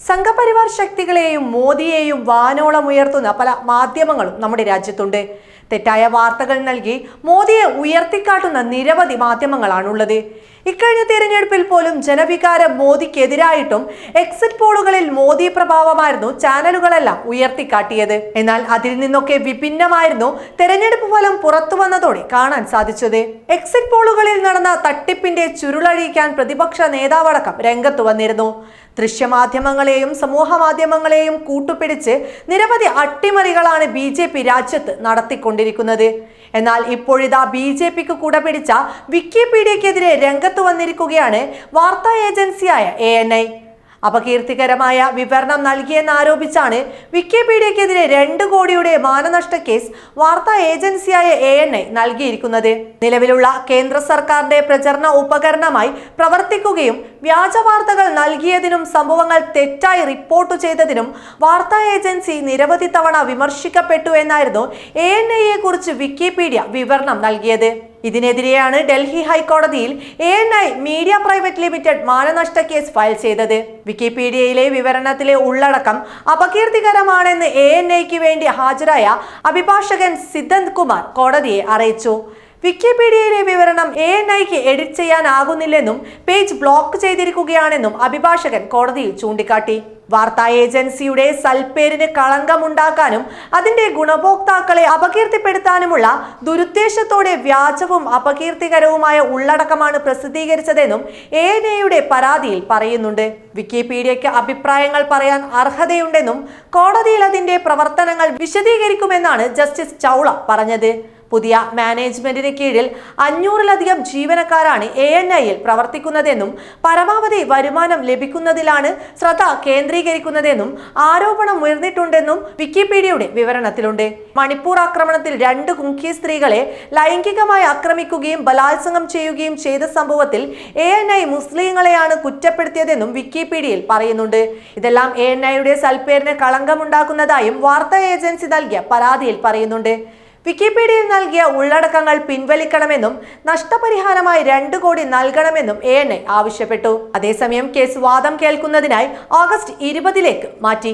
സംഘപരിവാർ ശക്തികളെയും മോദിയെയും വാനോളം ഉയർത്തുന്ന പല മാധ്യമങ്ങളും നമ്മുടെ രാജ്യത്തുണ്ട്. തെറ്റായ വാർത്തകൾ നൽകി മോദിയെ ഉയർത്തിക്കാട്ടുന്ന നിരവധി മാധ്യമങ്ങളാണുള്ളത്. ഇക്കഴിഞ്ഞ തിരഞ്ഞെടുപ്പിൽ പോലും ജനവികാരം മോദിക്കെതിരായിട്ടും എക്സിറ്റ് പോളുകളിൽ മോദി പ്രഭാവമായിരുന്നു ചാനലുകളെല്ലാം ഉയർത്തിക്കാട്ടിയത്. എന്നാൽ അതിൽ നിന്നൊക്കെ വിഭിന്നമായിരുന്നു തെരഞ്ഞെടുപ്പ് ഫലം പുറത്തു വന്നതോടെ കാണാൻ സാധിച്ചത്. എക്സിറ്റ് പോളുകളിൽ നടന്ന തട്ടിപ്പിന്റെ ചുരുളഴിക്കാൻ പ്രതിപക്ഷ നേതാവടക്കം രംഗത്ത് വന്നിരുന്നു. ദൃശ്യമാധ്യമങ്ങളെയും സമൂഹ മാധ്യമങ്ങളെയും കൂട്ടുപിടിച്ച് നിരവധി അട്ടിമറികളാണ് ബി ജെ പി രാജ്യത്ത് നടത്തിക്കൊണ്ടിരിക്കുന്നത്. എന്നാൽ ഇപ്പോഴിതാ ബി ജെ പിക്ക് കൂടെ പിടിച്ച വിക്കിപീഡിയക്കെതിരെ രംഗത്ത് വന്നിരിക്കുകയാണ് വാർത്താ ഏജൻസിയായ എ എൻ ഐ. അപകീർത്തികരമായ വിവരണം നൽകിയെന്നാരോപിച്ചാണ് വിക്കിപീഡിയക്കെതിരെ രണ്ട് കോടിയുടെ മാനനഷ്ട കേസ് വാർത്താ ഏജൻസിയായ എ എൻ ഐ നൽകിയിരിക്കുന്നത്. നിലവിലുള്ള കേന്ദ്ര സർക്കാരിന്റെ പ്രചരണ ഉപകരണമായി പ്രവർത്തിക്കുകയും വ്യാജ വാർത്തകൾ നൽകിയതിനും സംഭവങ്ങൾ തെറ്റായി റിപ്പോർട്ട് ചെയ്തതിനും വാർത്താ ഏജൻസി നിരവധി തവണ വിമർശിക്കപ്പെട്ടു എന്നായിരുന്നു എ എൻ ഐയെ കുറിച്ച് വിക്കിപീഡിയ വിവരണം നൽകിയത്. ഇതിനെതിരെയാണ് ഡൽഹി ഹൈക്കോടതിയിൽ A N I media private limited മാനനഷ്ട case file ചെയ്തത്. വിക്കിപീഡിയയിലെ വിവരണത്തിലെ ഉള്ളടക്കം അപകീർത്തികരമാണെന്ന് എ എൻ ഐക്ക് വേണ്ടി ഹാജരായ അഭിഭാഷകൻ സിദ്ധന്ത് കുമാർ കോടതിയെ അറിയിച്ചു. വിക്കിപീഡിയയിലെ വിവരണം എ എൻ ഐക്ക് എഡിറ്റ് ചെയ്യാനാകുന്നില്ലെന്നും പേജ് ബ്ലോക്ക് ചെയ്തിരിക്കുകയാണെന്നും അഭിഭാഷകൻ കോടതിയിൽ ചൂണ്ടിക്കാട്ടി. വാർത്താ ഏജൻസിയുടെ സൽപ്പേരിന് കളങ്കമുണ്ടാക്കാനും അതിന്റെ ഗുണഭോക്താക്കളെ അപകീർത്തിപ്പെടുത്താനുമുള്ള ദുരുദ്ദേശത്തോടെ വ്യാജവും അപകീർത്തികരവുമായ ഉള്ളടക്കമാണ് പ്രസിദ്ധീകരിച്ചതെന്നും എ എൻ എയുടെ പരാതിയിൽ പറയുന്നുണ്ട്. വിക്കിപീഡിയയ്ക്ക് അഭിപ്രായങ്ങൾ പറയാൻ അർഹതയുണ്ടെന്നും കോടതിയിൽ അതിന്റെ പ്രവർത്തനങ്ങൾ വിശദീകരിക്കുമെന്നാണ് ജസ്റ്റിസ് ചൗള പറഞ്ഞത്. പുതിയ മാനേജ്മെന്റിന് കീഴിൽ അഞ്ഞൂറിലധികം ജീവനക്കാരാണ് എ എൻ ഐയിൽ പ്രവർത്തിക്കുന്നതെന്നും പരമാവധി വരുമാനം ലഭിക്കുന്നതിലാണ് ശ്രദ്ധ കേന്ദ്രീകരിക്കുന്നതെന്നും ആരോപണം ഉയർന്നിട്ടുണ്ടെന്നും വിക്കിപീഡിയയുടെ വിവരണത്തിലുണ്ട്. മണിപ്പൂർ ആക്രമണത്തിൽ രണ്ട് കുങ്കി സ്ത്രീകളെ ലൈംഗികമായി ആക്രമിക്കുകയും ബലാത്സംഗം ചെയ്യുകയും ചെയ്ത സംഭവത്തിൽ എ എൻ ഐ മുസ്ലിങ്ങളെയാണ് കുറ്റപ്പെടുത്തിയതെന്നും വിക്കിപീഡിയയിൽ പറയുന്നുണ്ട്. ഇതെല്ലാം എ എൻ ഐയുടെ സൽപ്പേരിന് കളങ്കമുണ്ടാക്കുന്നതായും വാർത്താ ഏജൻസി നൽകിയ പരാതിയിൽ പറയുന്നുണ്ട്. വിക്കിപീഡിയയിൽ നൽകിയ ഉള്ളടക്കങ്ങൾ പിൻവലിക്കണമെന്നും നഷ്ടപരിഹാരമായി രണ്ട് കോടി നൽകണമെന്നും എ എൻ ഐ ആവശ്യപ്പെട്ടു. അതേസമയം കേസ് വാദം കേൾക്കുന്നതിനായി ഓഗസ്റ്റ് ഇരുപതിലേക്ക് മാറ്റി.